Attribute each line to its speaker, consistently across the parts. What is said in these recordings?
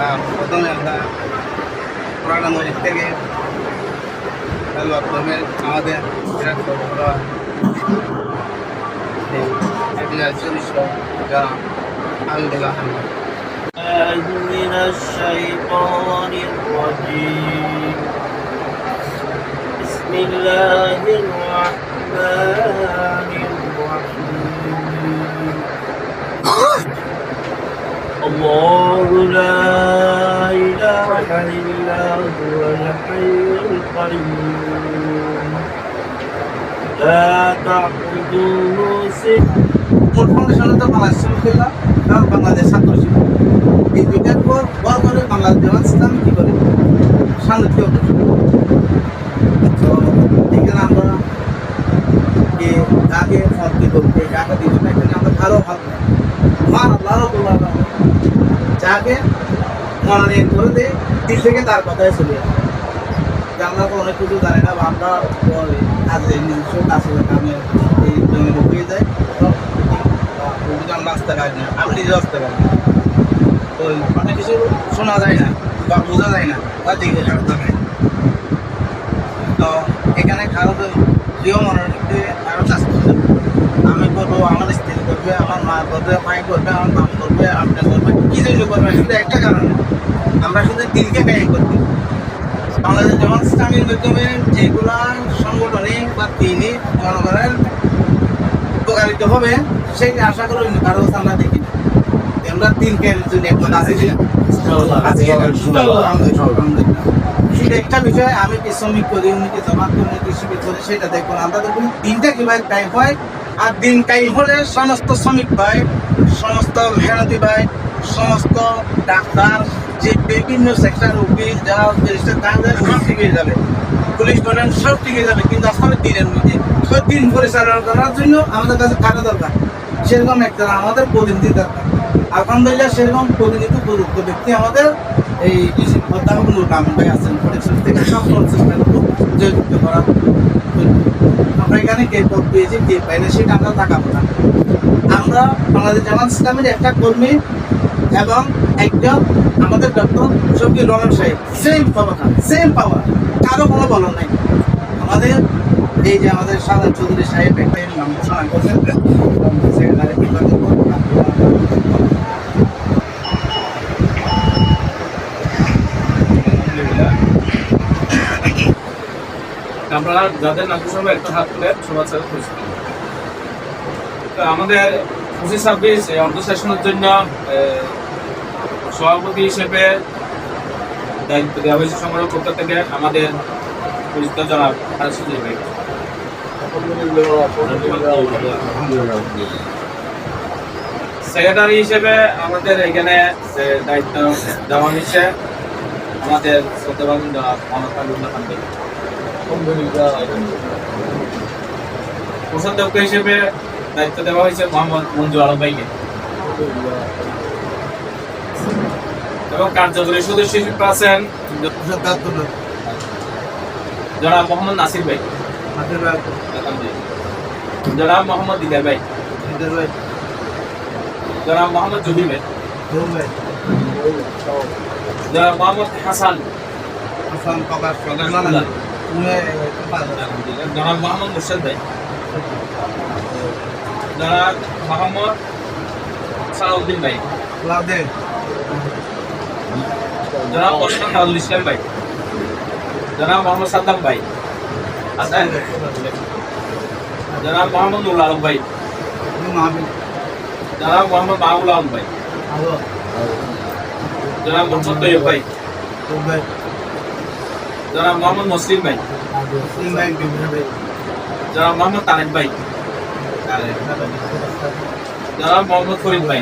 Speaker 1: আহ, প্রথমে আমরা কোরআন মজিদ থেকে তেলাওয়াত করবেন আমাদের বিরাট বড় এই একজন চল্লিশ যারা আলহামদুলিল্লাহ
Speaker 2: من الشيطان الرجيم بسم الله الرحمن الرحيم الله القيوم لا تعبدوه سنة
Speaker 1: মোট ফাউন্ডেশন তো বাংলাদেশ শ্রমিকরা এবং বাংলাদেশ ছাত্র শিবির এই দুইটার পর বড় করে বাংলাদেশ জামাত ইসলাম কি করে শান্তি তো এখানে আমরা যে যাকে ভর্তি করবে যাকে দিব না এখানে আমরা ভালো ভাব মান আল্লাহ রব্বুল আলামিন যাকে মনোনয়ন করে দেয় দিল থেকে তার কথাই চলে আসে যে আমরা তো অনেক কিছু জানি না, বা আমরা কাজে নিজস্ব কাজে কামে এই জমি ঢুকিয়ে যায় যদি আমরা আসতে পারি না, আমি নিজে আসতে পারি তো অনেক কিছু শোনা যায় না, বা বোঝা যায় না, বা দেখে খারাপ লাগে তো এখানে খারাপ প্রিয় মনোনীতে আরও করতে আমি করব আমার স্ত্রী করবে আমার মা করবে মাই করবে আমার বাপ করবে আপনি করবে কি জন্য করবে শুধু একটা কারণে, আমরা শুধু দিনকে ব্যয় করতে বাংলাদেশ যেমন ইসলামের মাধ্যমে যেগুলা সাংগঠনিক বা তিনি জনগণের উপকারিত হবে সেই আশা করি কারও আমরা দেখি না। আমরা দিনকে যদি একটু বিষয় আমি কি শ্রমিক করি উনি কি জমা করি কৃষি করি সেটা দেখব আমরা দেখুন দিনটা কীভাবে টাইম হয় আর দিন টাইম হলে সমস্ত শ্রমিক ভাই সমস্ত মেহনতি ভাই সমস্ত ডাক্তার যে বিভিন্ন সেক্টর উকিল, যারা সব ঠিক যাবে। পুলিশ বলেন সব ঠিক যাবে, কিন্তু আসলে দিনের মধ্যে দিন পরিচালনা করার জন্য আমাদের কাছে কাটা দরকার। সেরকম একটা আমাদের প্রতিনিধি দরকার। আলহামদুলিল্লাহ, সেরকম প্রতিনিধি উপযুক্ত ব্যক্তি আমাদের এই অধ্যাপক নুর কামিল ভাই আছেন থেকে সব জয়যুক্ত করা আমরা এখানে কে পদ পেয়েছি, কে পাই না, সেটা আমরা তাকাবো না। আমরা বাংলাদেশ জামাত ইসলামের একটা কর্মী এবং একজন আমাদের ডক্টর শফিউর রহমান সাহেব। সেম পাওয়ার সেম পাওয়ার কারও কোনো বলন নাই। আমাদের এই যে আমাদের সাদা চৌধুরী সাহেব একটা নাম ঘোষণা করছেন বিভাগের
Speaker 3: যাদের নাম সবাই একটা হাত তুলে সবার সাথে আমাদের পঁচিশ ছাব্বিশ সেশনের জন্য সভাপতি হিসেবে দায়িত্ব দেওয়া হয়েছে সংগ্রহ করতে থেকে আমাদের পরিচিত সুযোগ ভাই সেক্রেটারি হিসেবে আমাদের এখানে যে দায়িত্ব দেওয়া হয়েছে, আমাদের শ্রদ্ধাবাদী মোহাম্মদ আলুল্লাহ খান। কোষাধ্যক্ষ হিসেবে দায়িত্ব দেওয়া হয়েছে মোহাম্মদ মঞ্জু আলম ভাইকে এবং কার্যকরী সদস্য হিসেবে আছেন জনাব মোহাম্মদ নাসির ভাই। জনাব মোহাম্মদ দিদার ভাই। জনাব মোহাম্মদ জুবি ভাই। জনাব মোহাম্মদ হাসান। জনাব মোহাম্মদ মুর্শিদ ভাই। জনাব মোহাম্মদ সালাউদ্দিন ভাই। জনাব মোহাম্মদ খাদুল ইসলাম ভাই। জনাব মোহাম্মদ সাদ্দাম ভাই। আছেন জনাব মোহাম্মদ নুরুল আলম ভাই। জনাব মোহাম্মদ মাহবুল আলম ভাই। জনাব মোহাম্মদ তৈয়ব ভাই। জনাব মোহাম্মদ মুসলিম ভাই। জনাব মোহাম্মদ তারেক ভাই। জনাব মোহাম্মদ ফরিদ ভাই।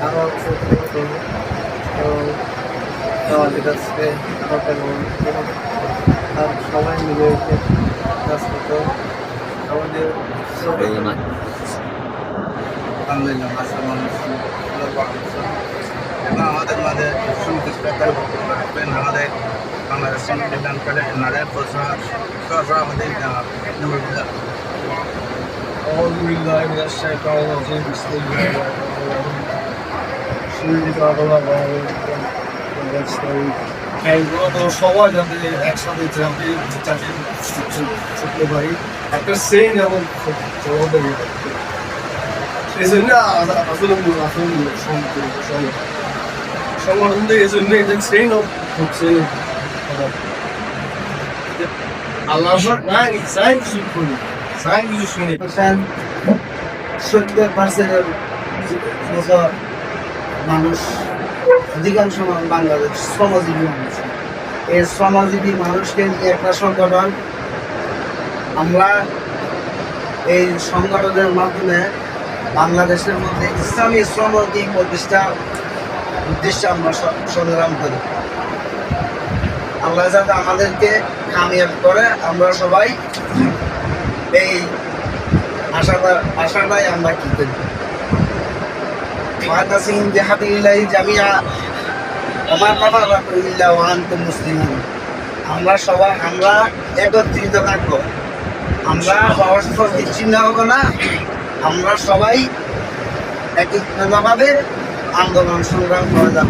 Speaker 3: সবাইদের
Speaker 4: আমাদের কাছে সরকার আর সবাই মিলে এসে কাজ করতে আমাদের
Speaker 5: আলহামদুলিল্লাহ ভাষা মানুষ এবং আমাদের মাঝে সুবিধার রাখবেন আমাদের বাংলাদেশ সংবিধান করে নারের প্রচার আমাদের
Speaker 4: أعوذ بالله من الشيطان الرجيم بسم الله الرحمن الرحيم সুবিধা আল্লাহ এইগুলো তো সবাই যাতে একসাথে যাতে চাকরি করতে পারি একটা সেন এবং সমাদের এই জন্য আসলে আসলে সংগঠন এই জন্য এই সেন হচ্ছে আল্লাহ নাই সাই কিছু করি সাই কিছু শুনি
Speaker 5: সত্তর পার্সেন্টের মতো মানুষ, অধিকাংশ বাংলাদেশ শ্রমজীবী মানুষ। এই শ্রমজীবী মানুষকে একটা সংগঠন, আমরা এই সংগঠনের মাধ্যমে বাংলাদেশের মধ্যে ইসলামী শ্রমজীবী প্রতিষ্ঠা উদ্দেশ্যে আমরা সংগ্রাম করি। আল্লাহ যাতে আমাদেরকে কামিয়াব করে, আমরা সবাই এই আশাটা আশাটাই আমরা কি করি। ওয়াতাসিম বিহাবিলিল্লাহি الله جميعا আমার ইল্লা ওয়া আনতুম মুসলিমুন আমরা সবাই আমরা একত্রিত থাকব আমরা পরস্পর বিচ্ছিন্ন হব না আমরা সবাই একত্রিতভাবে আন্দোলন সংগ্রাম করে যাব।